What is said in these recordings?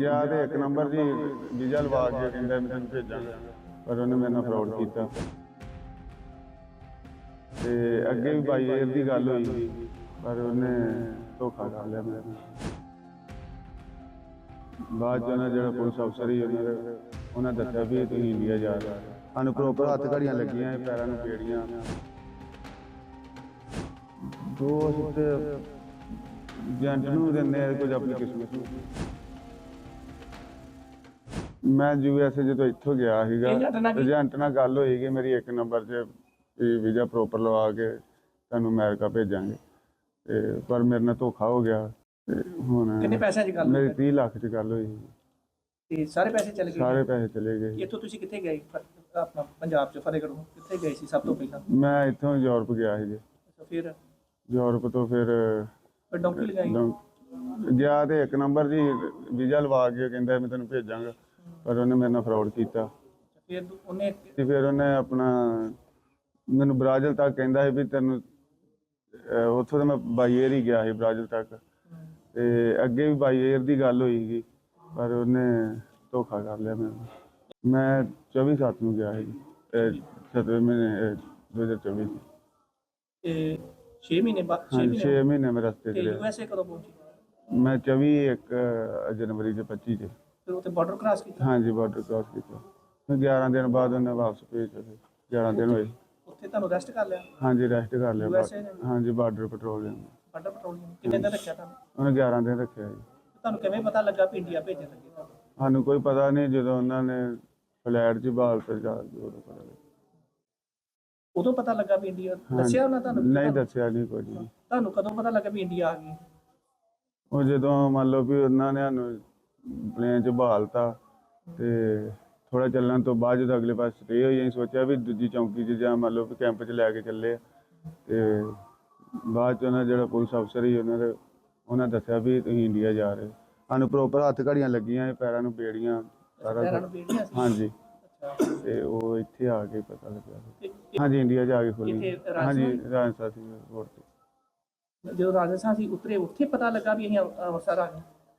ਗਿਆ ਤੇ ਇੱਕ ਨੰਬਰ ਜੀ ਵੀਜ਼ਾ ਲਵਾ ਕੇ ਕਹਿੰਦਾ ਮੈਂ ਤੈਨੂੰ ਭੇਜਾਂਗਾ। ਪਰ ਉਹਨੇ ਮੇਰੇ ਨਾਲ ਫਰਾਡ ਕੀਤਾ। ਤੇ ਅੱਗੇ ਵੀ ਬਾਈ 에ਅਰ ਦੀ ਗੱਲ ਹੋਈ। ਪਰ ਉਹਨੇ ਧੋਖਾ ਕਰ ਲਿਆ ਮੇਰੇ ਬਾਅਦ ਉਹਨਾਂ ਜਿਹੜਾ ਪੁਲਿਸ ਅਫਸਰ ਹੀ ਉਹਨਾਂ ਦਾ ਉਹਨਾਂ ਦੱਸਿਆ ਵੀ ਤੁਸੀਂ ਇੰਡੀਆ ਜਾ ਰਹੇ। ਸਾਨੂੰ ਪ੍ਰੋਪਰ ਹੱਥ ਘੜੀਆਂ ਲੱਗੀਆਂ ਪੈਰਾਂ ਨੂੰ ਪੇੜੀਆਂ। ਦੋਸਤ ਜੰਟ ਨੂੰ ਦਿੰਦੇ ਕੁਝ ਆਪਣੀ ਕਿਸਮਤ ਨੂੰ। ਮੈਂ ਯੂਐਸਏ ਜਦੋਂ ਇੱਥੋਂ ਗਿਆ ਸੀਗਾ ਏਜੰਟ ਨਾਲ ਕੀ- ਏਜੰਟ ਨਾਲ ਗੱਲ ਹੋਈ ਕਿ ਮੇਰੀ ਇੱਕ ਨੰਬਰ 'ਚ ਵੀਜ਼ਾ ਪ੍ਰੋਪਰ ਲਵਾ ਕੇ ਤੁਹਾਨੂੰ ਅਮਰੀਕਾ ਭੇਜਾਂਗੇ। ਤੇ ਪਰ ਮੇਰੇ ਨਾਲ ਧੋਖਾ ਹੋ ਗਿਆ। ਤੇ ਹੁਣ ਕਿੰਨੇ ਪੈਸਿਆਂ ਦੀ ਗੱਲ ਮੇਰੀ ਹੋਈ? 30 ਲੱਖ 'ਚ ਗੱਲ ਹੋਈ। ਸੀ। ਤੇ ਸਾਰੇ ਪੈਸੇ ਚਲੇ ਗਏ? ਸਾਰੇ ਪੈਸੇ ਚਲੇ ਗਏ। ਇੱਥੋਂ ਤੁਸੀਂ ਕਿੱਥੇ ਗਏ? ਫ- ਆਪਣਾ ਪੰਜਾਬ ਚ ਫਤਿਹਗੜ੍ਹੋਂ ਕਿੱਥੇ ਗਏ ਸੀ ਸਭ ਤੋਂ ਪਹਿਲਾਂ? ਮੈਂ ਇੱਥੋਂ ਯੂਰਪ ਗਿਆ ਸੀ ਜੀ ਅੱਛਾ ਫਿਰ? ਯੂਰਪ ਤੋਂ ਫਿਰ ਫਿਰ ਡੌਂਕੀ ਲਗਾਈ? ਗਿਆ ਤੇ ਇੱਕ ਨੰਬਰ ਜੀ ਵੀਜ਼ਾ ਲਵਾ ਕੇ ਕਹਿੰਦਾ ਮੈਂ ਤੈਨੂੰ ਭੇਜਾਂਗਾ। ਪਰ ਉਹਨੇ ਮੇਰੇ ਨਾਲ ਫਰਾਡ ਕੀਤਾ। ਫਿਰ ਉਹਨੇ ਤੇ ਫਿਰ ਉਹਨੇ ਆਪਣਾ ਮੈਨੂੰ ਬ੍ਰਾਜ਼ਿਲ ਤੱਕ ਕਹਿੰਦਾ ਸੀ ਵੀ ਤੈਨੂੰ ਅਹ ਉੱਥੋਂ ਤਾਂ ਮੈਂ ਬਾਈ ਏਅਰ ਹੀ ਗਿਆ ਸੀ ਬ੍ਰਾਜ਼ਿਲ ਤੱਕ। ਤੇ ਅੱਗੇ ਵੀ ਬਾਈ ਏਅਰ ਦੀ ਗੱਲ ਹੋਈ ਸੀ ਪਰ ਉਹਨੇ ਧੋਖਾ ਕਰ ਲਿਆ ਮੈਨੂੰ ਮੈਂ 24 ਸੱਤ ਨੂੰ ਗਿਆ ਸੀ 7ਵੇਂ ਮਹੀਨੇ ਅਹ 2024 ਚ ਤੇ 6 ਮਹੀਨੇ ਬਾਅਦ 6 ਹਾਂਜੀ 6 ਮਹੀਨੇ ਮਹੀਨੇ ਮੈਂ ਰਸਤੇ ਤੇ ਚ ਰਿਹਾ ਯੂਐਸਏ ਕਦੋਂ ਪਹੁੰਚੀ? ਮੈਂ 24 ਇੱਕ ਅਹ, ਜਨਵਰੀ ਦੇ 25 ਚ। ਫਿਰ ਉੱਥੇ ਬਾਰਡਰ ਕ੍ਰਾਸ ਕੀਤਾ? ਹਾਂਜੀ ਬਾਰਡਰ ਕ੍ਰਾਸ ਕੀਤਾ। ਫਿਰ 11 ਦਿਨ ਬਾਅਦ ਉਹਨੇ ਵਾਪਸ ਭੇਜਿਆ ਫਿਰ 11 ਦਿਨ ਹੋਏ। ਉੱਥੇ ਤੁਹਾਨੂੰ ਰੈਸਟ ਕਰ ਲਿਆ? ਹਾਂਜੀ ਰੈਸਟ ਕਰ ਲਿਆ। ਬਾ- USA ਨੇ? ਹਾਂਜੀ ਬਾਰਡਰ ਪੈਟਰੋਲਿੰਗ ਬਾਰਡਰ ਪੈਟਰੋਲਿੰਗ ਕਿੰਨੇ ਦਿਨ ਰੱਖਿਆ ਤੁਹਾਨੂੰ? ਉਹਨੇ 11 ਦਿਨ ਰੱਖਿਆ ਜੀ। ਤੁਹਾਨੂੰ ਕਿਵੇਂ ਪਤਾ ਲੱਗਾ ਵੀ ਇੰਡੀਆ ਭੇਜਣ ਲੱਗੇ ਤੁਹਾਨੂੰ? ਸਾਨੂੰ ਕੋਈ ਪਤਾ ਨਹੀਂ ਜਦੋਂ ਉਹਨਾਂ ਨੇ ਫਲੈਟ 'ਚ ਬਾਲ ਤੇ ਜਾ ਕੇ ਉਦੋਂ ਪਤਾ ਲੱਗਾ। ਉਦੋਂ ਪਤਾ ਲੱਗਾ ਵੀ ਇੰਡੀਆ ਦੱਸਿਆ ਉਹਨਾਂ ਤੁਹਾਨੂੰ ਨਹੀਂ ਦੱਸਿਆ ਨਹੀਂ ਕੁਝ ਵੀ। ਤੁਹਾਨੂੰ ਕਦੋਂ ਪਤਾ ਲੱਗਾ ਵੀ ਇੰਡੀਆ ਆ ਗਈ? ਉਹ ਜਦੋਂ ਮੰਨ ਲਓ ਵੀ ਉਹਨਾਂ ਨੇ ਸਾਨੂੰ ਪਲੇਨ 'ਚ ਬਹਾਲਤਾ ਤੇ ਥੋੜਾ ਚੱਲਣ ਤੋਂ ਬਾਅਦ ਜਦੋਂ ਅਗਲੇ ਪਾਸੇ ਸਟੇ ਹੋਈ ਅਸੀਂ ਸੋਚਿਆ ਵੀ ਦੂਜੀ ਚੌਂਕੀ 'ਚ ਜਾਂ ਮੰਨ ਲਓ ਵੀ ਕੈਂਪ 'ਚ ਲੈ ਕੇ ਚੱਲੇ ਆ। ਤੇ ਬਾਅਦ 'ਚ ਉਹਨਾਂ ਜਿਹੜਾ ਪੁਲਿਸ ਅਫਸਰ ਸੀ ਉਹਨਾਂ ਦੇ ਉਹਨਾਂ ਦੱਸਿਆ ਵੀ ਤੁਸੀਂ ਇੰਡੀਆ ਜਾ ਰਹੇ ਹੋ। ਸਾਨੂੰ ਪ੍ਰੋਪਰ ਹੱਥ ਘੜੀਆਂ ਲੱਗੀਆਂ ਪੈਰਾਂ ਨੂੰ ਬੇੜੀਆਂ ਸਾਰਾ ਪੈਰਾਂ ਕੁਛ। ਨੂੰ ਬੇੜੀਆਂ ਸੀ ਹਾਂਜੀ ਅੱਛਾ ਤੇ ਉਹ ਇੱਥੇ ਆ ਕੇ ਪਤਾ ਲੱਗਿਆ ਤੇ ਹਾਂਜੀ ਇੰਡੀਆ ਜਾ ਕੇ ਖੁੱਲੀ ਇੱਥੇ ਹਾਂਜੀ ਰਾਜਸਥਾਨ? ਰਾਜਸਥਾਨ ਸੀ 에ਅਰਪੋਰਟ ਤੇ ਜਦੋਂ ਰਾਜਸਥਾਨ ਸੀ ਉਤਰੇ ਉੱਥੇ ਪਤਾ ਲੱਗਾ ਵੀ ਅਸੀਂ ਅੰਮ੍ਰਿ- ਅੰਮ੍ਰਿਤਸਰ ਆ ਗਏ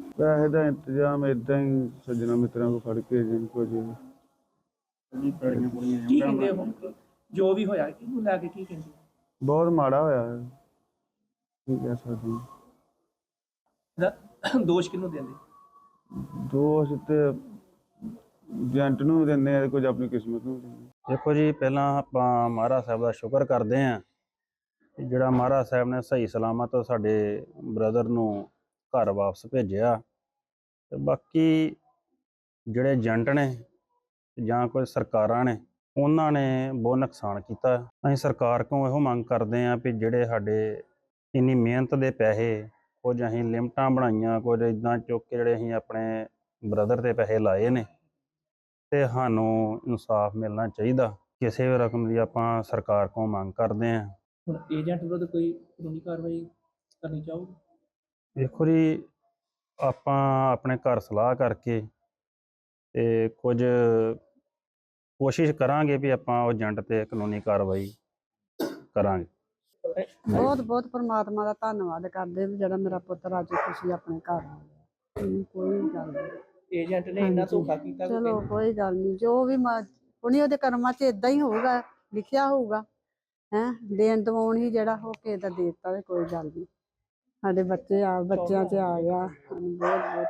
ਪੈਸੇ ਦਾ ਇੰਤਜ਼ਾਮ ਇਦਾਂ ਹੀ ਸੱਜਣਾ ਮਿੱਤਰਾਂ ਕੋ ਫੜ ਕੇ ਜਿੰਨ ਕੋ ਜੀ ਕੀ ਕਹਿੰਦੇ ਹੁਣ ਜੋ ਵੀ ਹੋਇਆ ਕਿਹਨੂੰ ਲੈ ਕੇ ਕੀ ਕਹਿੰਦੇ ਬਹੁਤ ਮਾੜਾ ਹੋਇਆ ਹੈ। ਕੀ ਕਹਿ ਸਕਦੇ ਹਾਂ। ਇਹਦਾ ਦੋਸ਼ ਕਿਹਨੂੰ ਦਿੰਦੇ ਦੋਸਤ ਤੇ ਏਜੰਟ ਨੂੰ ਵੀ ਦਿੰਦੇ ਆ ਕੁਝ ਆਪਣੀ ਕਿਸਮਤ ਨੂੰ ਵੀ ਦਿੰਦੇ ਆ। ਦੇਖੋ ਜੀ ਪਹਿਲਾਂ ਆਪਾਂ ਮਹਾਰਾਜ ਸਾਹਿਬ ਦਾ ਸ਼ੁਕਰ ਕਰਦੇ ਆਂ ਕਿ ਜਿਹੜਾ ਮਹਾਰਾਜ ਸਾਹਿਬ ਨੇ ਸਹੀ ਸਲਾਮਤ ਸਾਡੇ ਬ੍ਰਦਰ ਨੂੰ ਘਰ ਵਾਪਸ ਭੇਜਿਆ ਤੇ ਬਾਕੀ ਜਿਹੜੇ ਏਜੰਟ ਨੇ ਜਾਂ ਕੋਈ ਸਰਕਾਰਾਂ ਨੇ, ਉਹਨਾਂ ਨੇ ਬਹੁਤ ਨੁਕਸਾਨ ਕੀਤਾ। ਅਸੀਂ ਸਰਕਾਰ ਕੋਲੋਂ ਇਹੋ ਮੰਗ ਕਰਦੇ ਆਂ ਵੀ ਜਿਹੜੇ ਸਾਡੇ ਇੰਨੀ ਮਿਹਨਤ ਦੇ ਪੈਸੇ, ਕੁਝ ਅਸੀਂ ਲਿਮਟਾਂ ਬਣਾਈਆਂ, ਕੁਝ ਇਦਾਂ ਚੁੱਕ ਕੇ ਜਿਹੜੇ ਅਸੀਂ ਆਪਣੇ ਬ੍ਰਦਰ ਤੇ ਪੈਸੇ ਲਾਏ ਨੇ, ਤੇ ਸਾਨੂੰ ਇਨਸਾਫ ਮਿਲਣਾ ਚਾਹੀਦਾ। ਕਿਸੇ ਵੀ ਰਕਮ ਦੀ ਆਪਾਂ ਸਰਕਾਰ ਕੋਲ ਮੰਗ ਕਰਦੇ ਆਂ ਹੁਣ ਏਜੰਟ ਵਿਰੁੱਧ ਕੋਈ ਕਾਨੂੰਨੀ ਕਾਰਵਾਈ ਕਰਨੀ ਚਾਹੋਗੇ? ਦੇਖੋ ਜੀ ਆਪਾਂ ਆਪਣੇ ਘਰ ਸਲਾਹ ਕਰਕੇ ਤੇ ਕੁਝ ਕੋਸ਼ਿਸ਼ ਕਰਾਂਗੇ ਵੀ ਆਪਾਂ ਉਹ ਏਜੰਟ ਤੇ ਕਾਨੂੰਨੀ ਕਾਰਵਾਈ ਕਰਾਂਗੇ। ਬਹੁਤ ਬਹੁਤ ਪਰਮਾਤਮਾ ਦਾ ਧੰਨਵਾਦ ਕਰਦੇ ਵੀ ਜਿਹੜਾ ਮੇਰਾ ਪੁੱਤਰ ਅੱਜ ਖੁਸ਼ੀ ਆਪਣੇ ਘਰ ਆ ਗਿਆ ਕੋਈ ਗੱਲ ਨਹੀਂ। ਏਜੰਟ ਨੇ ਇੰਨਾ। ਧੋਖਾ ਕੀਤਾ ਚਲੋ ਕੋਈ ਗੱਲ ਨਹੀਂ। ਜੋ ਵੀ ਉਹਨੇ ਉਹਦੇ ਕਰਮਾਂ 'ਚ ਇਦਾਂ ਹੀ ਹੋਊਗਾ ਲਿਖਿਆ ਹੋਊਗਾ ਹੈ ਦੇਣ ਦਵਾਉਣ ਹੀ ਜਿਹੜਾ ਹੋ ਕੇ ਦਾ ਦੇਤਾ ਤੇ ਕੋਈ ਗੱਲ ਨਹੀਂ। ਸਾਡੇ ਬੱਚੇ ਆ ਬੱਚਿਆਂ 'ਚ ਆ ਗਿਆ। ਸਾਨੂੰ ਬਹੁਤ ਬਹੁਤ